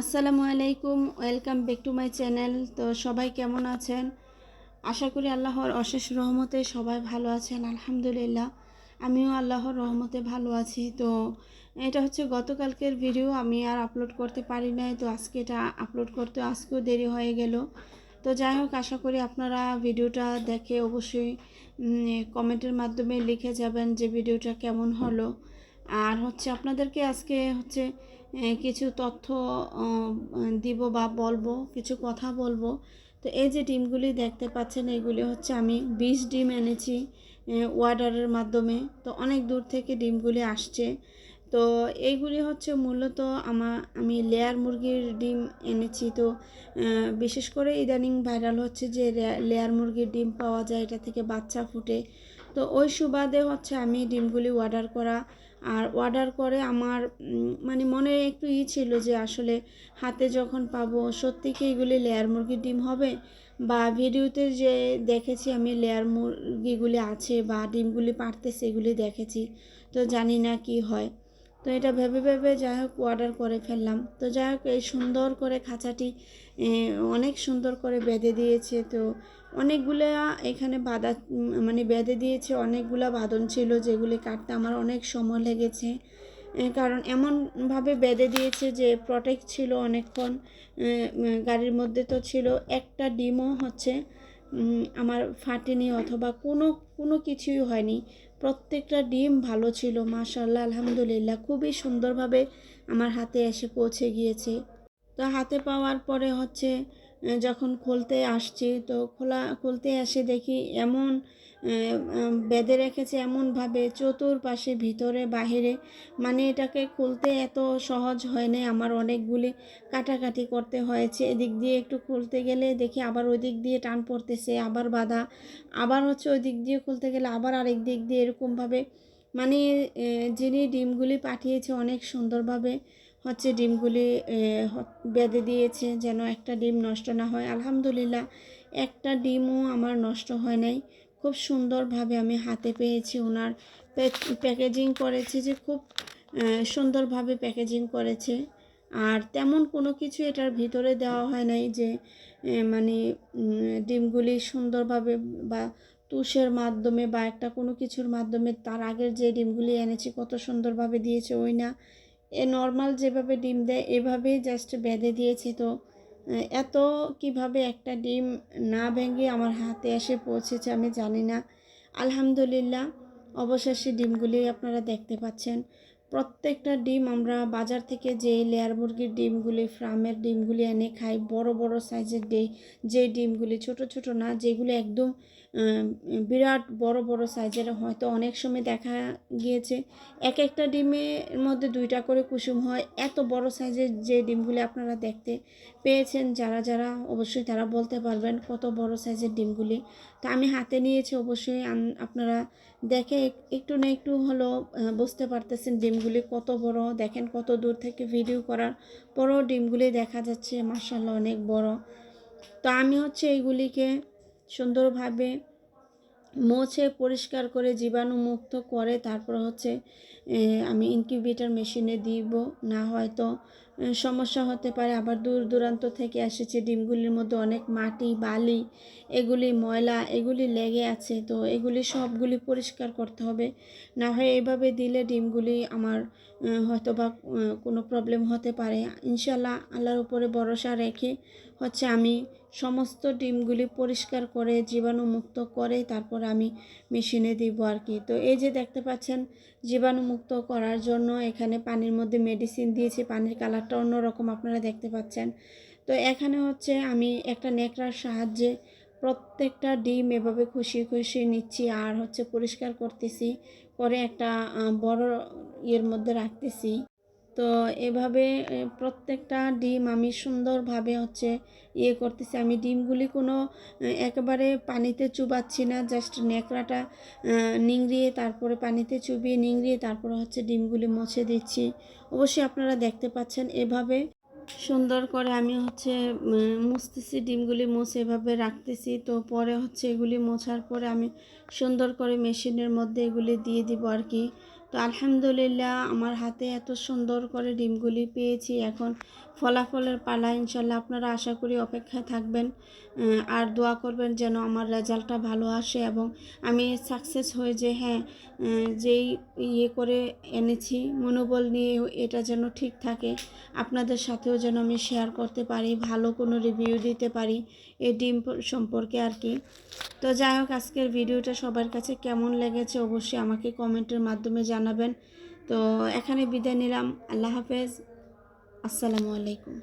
আসসালামু আলাইকুম, welcome back to my channel. তো সবাই কেমন আছেন? আশা করি আল্লাহর অশেষ রহমতে সবাই ভালো আছেন, আলহামদুলিল্লাহ। আমিও আল্লাহর রহমতে ভালো আছি। তো এটা হচ্ছে গতকালকের ভিডিও, আমি আর আপলোড করতে পারি নাই। তো আজকে এটা আপলোড করতে আজকেও দেরি হয়ে গেল। তো যাই হোক, আশা করি আপনারা ভিডিওটা দেখে অবশ্যই কমেন্টের মাধ্যমে লিখে যাবেন যে ভিডিওটা কেমন হলো। আর হচ্ছে আপনাদেরকে আজকে হচ্ছে কিছু তথ্য দিব বা বলব, কিছু কথা বলব। তো এই যে ডিমগুলি দেখতে পাচ্ছেন, এগুলি হচ্ছে আমি বিশ ডিম এনেছি ওয়ার্ডারের মাধ্যমে। তো অনেক দূর থেকে ডিমগুলি আসছে। তো এইগুলি হচ্ছে মূলত আমার আমি লেয়ার মুরগির ডিম এনেছি। তো বিশেষ করে ইদানিং ভাইরাল হচ্ছে যে লেয়ার মুরগির ডিম পাওয়া যায়, এটা থেকে বাচ্চা ফুটে। তো ওই সুবাদে হচ্ছে আমি ডিমগুলি অর্ডার করা আর অর্ডার করে আমার মানে মনে একটু ই ছিল যে আসলে হাতে যখন পাবো, সত্যি কি এগুলি লেয়ার মুরগির ডিম হবে? বা ভিডিওতে যে দেখেছি আমি লেয়ার মুরগিগুলি আছে বা ডিমগুলি পারতেছে এগুলি দেখেছি, তো জানি না কি হয়। তো এটা ভেবে ভেবে যাই হোক অর্ডার করে ফেললাম। তো যাই হোক এই সুন্দর করে খাঁচাটি অনেক সুন্দর করে বেঁধে দিয়েছে। তো অনেকগুলা এখানে বাঁধা মানে বেঁধে দিয়েছে, অনেকগুলা বাঁধন ছিল যেগুলি কাটতে আমার অনেক সময় লেগেছে। কারণ এমনভাবে বেঁধে দিয়েছে যে প্রোটেক্ট ছিল অনেকক্ষণ গাড়ির মধ্যে তো ছিল। একটা ডিমও হচ্ছে আমার ফাটেনি অথবা কোনো কোনো কিছুই হয়নি। প্রত্যেকটা ডিম ভালো ছিল মাশাল্লাহ আলহামদুলিল্লাহ, খুবই সুন্দরভাবে আমার হাতে এসে পৌঁছে গিয়েছে। তো হাতে পাওয়ার পরে হচ্ছে যখন খুলতে আসছি, তো খোলা, খুলতে এসে দেখি এমন বেঁধে রেখেছে এমনভাবে চতুর্পাশে, ভিতরে, বাহিরে। মানে এটাকে খুলতে এত সহজ হয়নি আমার অনেকগুলি কাটাকাটি করতে হয়েছে। এদিক দিয়ে একটু খুলতে গেলে দেখি আবার ওই দিক দিয়ে টান পড়তেছে, আবার বাধা। আবার হচ্ছে ওই দিক দিয়ে খুলতে গেলে আবার আরেক দিক দিয়ে এরকমভাবে। মানে যিনি ডিমগুলি পাঠিয়েছে অনেক সুন্দরভাবে হচ্ছে ডিমগুলি বেঁধে দিয়েছে যেন একটা ডিম নষ্ট না হয়। আলহামদুলিল্লাহ, একটা ডিমও আমার নষ্ট হয় নাই। খুব সুন্দরভাবে আমি হাতে পেয়েছি ওনার প্যাকেজিং করেছে যে খুব সুন্দরভাবে প্যাকেজিং করেছে। আর তেমন কোনো কিছু এটার ভিতরে দেওয়া হয় নাই যে মানে ডিমগুলি সুন্দরভাবে বা তুষের মাধ্যমে বা একটা কোনো কিছুর মাধ্যমে তার আগের যে ডিমগুলি এনেছি কত সুন্দরভাবে দিয়েছে ওই না এ নর্মাল যেভাবে ডিম দেয়, এভাবেই জাস্ট বেঁধে দিয়েছি। তো এত কীভাবে একটা ডিম না ভেঙে আমার হাতে এসে পৌঁছেছে আমি জানি না। আলহামদুলিল্লাহ, অবশেষে ডিমগুলি আপনারা দেখতে পাচ্ছেন। প্রত্যেকটা ডিম আমরা বাজার থেকে যে লেয়ার মুরগির ডিমগুলি ফার্মের ডিমগুলি এনে খাই, বড় বড় সাইজের ডে যে ডিমগুলি, ছোট ছোট না, যেগুলো একদম বিরাট বড় বড় সাইজের হয়তো অনেক সময় দেখা গিয়েছে। এক একটা ডিমের মধ্যে দুইটা করে কুসুম হয়। এত বড় সাইজের যে ডিমগুলি আপনারা দেখতে পেয়েছেন, যারা যারা অবশ্যই তারা বলতে পারবেন কত বড় সাইজের ডিমগুলি। তা আমি হাতে নিয়েছি, অবশ্যই আপনারা দেখে একটু না একটু হলো বুঝতে পারতেছেন ডিমগুলি কত বড়। দেখেন কত দূর থেকে ভিডিও করার পরও ডিমগুলি দেখা যাচ্ছে মার্শাল্লাহ অনেক বড়। তো আমি হচ্ছে এইগুলিকে সুন্দরভাবে মোছে, পরিষ্কার করে জীবাণুমুক্ত করে, তারপর হচ্ছে আমি ইনকিউবেটর মেশিনে দিব। না হয়তো সমস্যা হতে পারে, আবার দূর দূরান্ত থেকে এসেছে, ডিমগুলির মধ্যে অনেক মাটি, বালি, এগুলি ময়লা, এগুলি লেগে আছে, তো এগুলি সবগুলি পরিষ্কার করতে হবে। না হয় এভাবে দিলে ডিমগুলি আমার হয়তো বা কোনো প্রবলেম হতে পারে। ইনশাল্লাহ আল্লাহর উপরে ভরসা রেখে হচ্ছে আমি সমস্ত ডিমগুলি পরিষ্কার করে, জীবাণুমুক্ত করে তারপর আমি মেশিনে দিব আর কি। তো এই যে দেখতে পাচ্ছেন, জীবাণুমুক্ত করার জন্য এখানে পানির মধ্যে মেডিসিন দিয়েছি। পানির কালারটা অন্যরকম আপনারা দেখতে পাচ্ছেন। তো এখানে হচ্ছে আমি একটা নেকড়ার সাহায্যে প্রত্যেকটা ডিম এভাবে খুশি খুশি নিচ্ছি আর হচ্ছে পরিষ্কার করতেছি, করে একটা বড় ইয়ের মধ্যে রাখতেছি। তো এভাবে প্রত্যেকটা ডিম আমি সুন্দরভাবে হচ্ছে ইয়ে করতেছি। আমি ডিমগুলি কোনো একেবারে পানিতে চুবাচ্ছি না জাস্ট ন্যাকড়াটা আহ, নিংড়িয়ে তারপরে পানিতে চুবিয়ে নিংড়িয়ে তারপরে হচ্ছে ডিমগুলি মুছে দিচ্ছি। অবশ্যই আপনারা দেখতে পাচ্ছেন এভাবে সুন্দর করে আমি হচ্ছে মুছতেছি ডিমগুলি মুছে এভাবে রাখতেছি। তো পরে হচ্ছে এগুলি মোছার পরে আমি সুন্দর করে মেশিনের মধ্যে এগুলি দিয়ে দিব আর কি। তো আলহামদুলিল্লাহ আমার হাতে এত সুন্দর করে ডিমগুলি পেয়েছি। এখন ফলাফলের পালা ইনশাল্লাহ আপনারা আশা করি অপেক্ষায় থাকবেন। আর দোয়া করবেন যেন আমার রেজাল্টটা ভালো আসে এবং আমি সাকসেস হয়ে যে হ্যাঁ যেই ইয়ে করে এনেছি, মনোবল নিয়ে এটা যেন ঠিক থাকে, আপনাদের সাথেও যেন আমি শেয়ার করতে পারি, ভালো কোনো রিভিউ দিতে পারি, এই ডিম সম্পর্কে আর কি। তো যাই হোক, আজকের ভিডিওটা সবার কাছে কেমন লেগেছে অবশ্যই আমাকে কমেন্টের মাধ্যমে জানাবেন। তো এখানে বিদায় নিলাম। আল্লাহ হাফেজ। আসসালামু আলাইকুম।